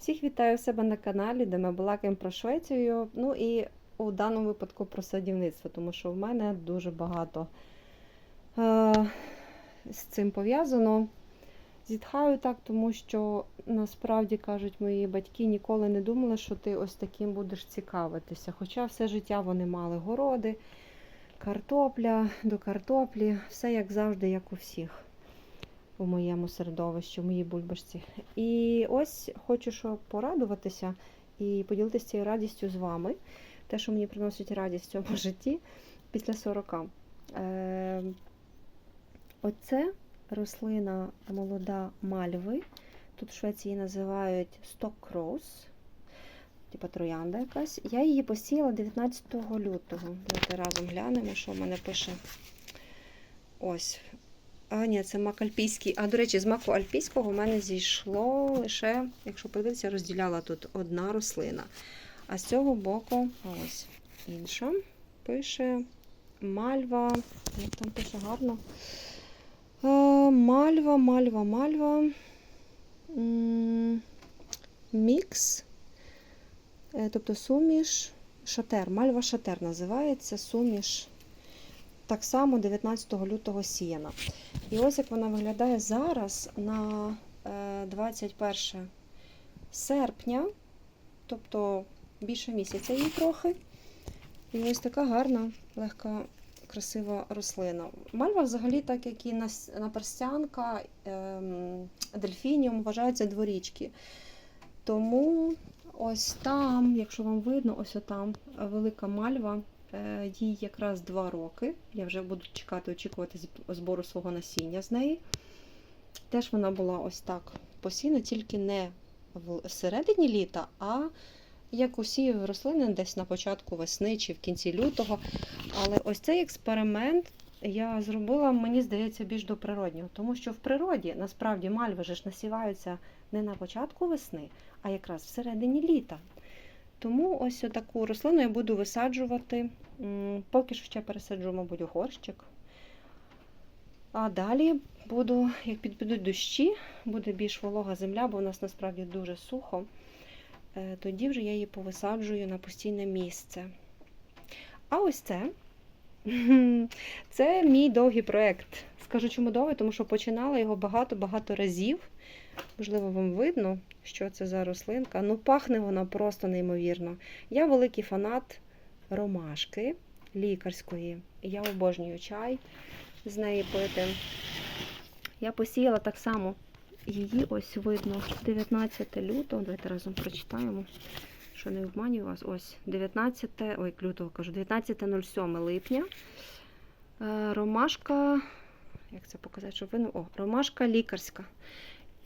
Всіх вітаю у себе на каналі, де ми балакаємо про Швецію. Ну і у даному випадку про садівництво, тому що в мене дуже багато е- з цим пов'язано. Зітхаю так, тому що насправді кажуть мої батьки ніколи не думали, що ти ось таким будеш цікавитися. Хоча все життя вони мали городи, картопля до картоплі, все як завжди, як у всіх у моєму середовищі, в моїй бульбашці. І ось хочу що порадуватися і поділитися цією радістю з вами. Те, що мені приносить радість в цьому житті після 40. Е, Оце рослина молода мальви. Тут в Швеції називають стоккроус, типа троянда якась. Я її посіяла 19 лютого. Давайте разом глянемо, що в мене пише. Ось. А, ні, це мак альпійський. А, до речі, з маку альпійського в мене зійшло лише, якщо подивитися, розділяла тут одна рослина. А з цього боку, ось інша. Пише мальва. Як там пише гарно? Е, Мальва, мальва, мальва. Мікс. Е, Тобто суміш, шатер. Мальва шатер називається суміш. Так само 19 лютого сіяна. І ось як вона виглядає зараз на е, 21 серпня, тобто більше місяця їй трохи. І ось така гарна, легка, красива рослина. Мальва взагалі, так як і наперстянка, ем, дельфініум, вважаються дворічки. Тому ось там, якщо вам видно, ось отам е, велика мальва. Е, Їй якраз два роки. Я вже буду чекати, очікувати збору свого насіння з неї. Теж вона була ось так посіяна, тільки не в середині літа, а як усі рослини десь на початку весни чи в кінці лютого. Але ось цей експеримент я зробила, мені здається, більш до природнього, тому що в природі насправді мальви ж насіваються не на початку весни, а якраз всередині літа. Тому ось таку рослину я буду висаджувати. Поки що ще пересаджу, мабуть, горщик. А далі буду, як підпадуть дощі, буде більш волога земля, бо у нас насправді дуже сухо. Е, Тоді вже я її повисаджую на постійне місце. А ось це. Це мій довгий проєкт. Скажу, чому довгий, тому що починала його багато-багато разів. Можливо, вам видно, що це за рослинка. Ну, пахне вона просто неймовірно. Я великий фанат ромашки лікарської. Я обожнюю чай з неї пити. Я посіяла так само її, ось видно, 19 лютого. Давайте разом прочитаємо, що не обманюю вас. Ось 19, ой, лютого кажу, 19.07 липня. Е, Ромашка, як це показати, щоб видно? О, ромашка лікарська.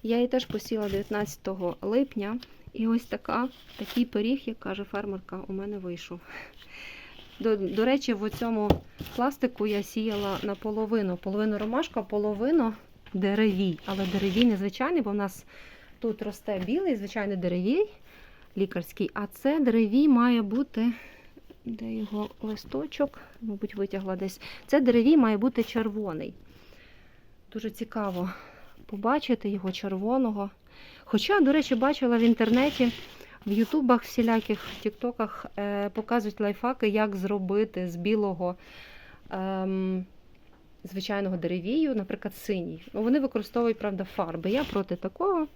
Я її теж посіла 19 липня. І ось така, такий пиріг, як каже фермерка, у мене вийшов. До, до речі, в цьому пластику я сіяла наполовину. Половину ромашка, половину деревій. Але деревій незвичайний, бо в нас тут росте білий, звичайний деревій лікарський, а це деревій має бути. Де його листочок, мабуть, витягла десь. Це деревій має бути червоний. Дуже цікаво побачити його червоного. Хоча, до речі, бачила в інтернеті, в Ютубах, всіляких Тіктоках е, показують лайфхаки, як зробити з білого ем, звичайного деревію, наприклад, синій. Ну, Вони використовують, правда, фарби. Я проти такого,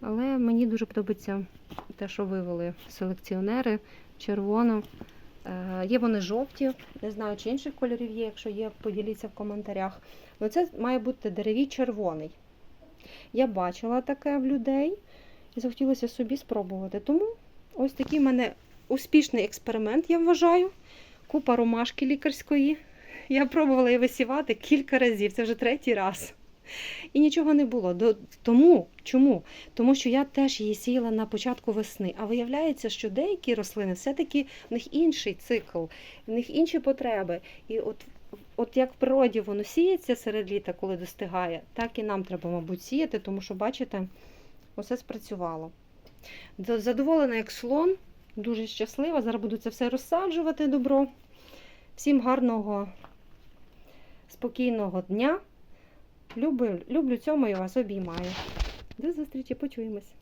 але мені дуже подобається те, що вивели селекціонери червоно. Е, Є вони жовті, не знаю, чи інших кольорів є, якщо є, поділіться в коментарях. Ну, це має бути деревій червоний. Я бачила таке в людей і захотілося собі спробувати. Тому ось такий в мене успішний експеримент, я вважаю. Купа ромашки лікарської. Я пробувала її висівати кілька разів, це вже третій раз. І нічого не було. Тому, чому? Тому що я теж її сіяла на початку весни. А виявляється, що деякі рослини все-таки в них інший цикл, в них інші потреби. І от, от як в природі воно сіється серед літа, коли достигає, так і нам треба, мабуть, сіяти, тому що, бачите, усе спрацювало. Задоволена як слон, дуже щаслива. Зараз буду це все розсаджувати добро. Всім гарного, спокійного дня. Люблю, люблю цьому і вас обіймаю. До зустрічі, почуємось.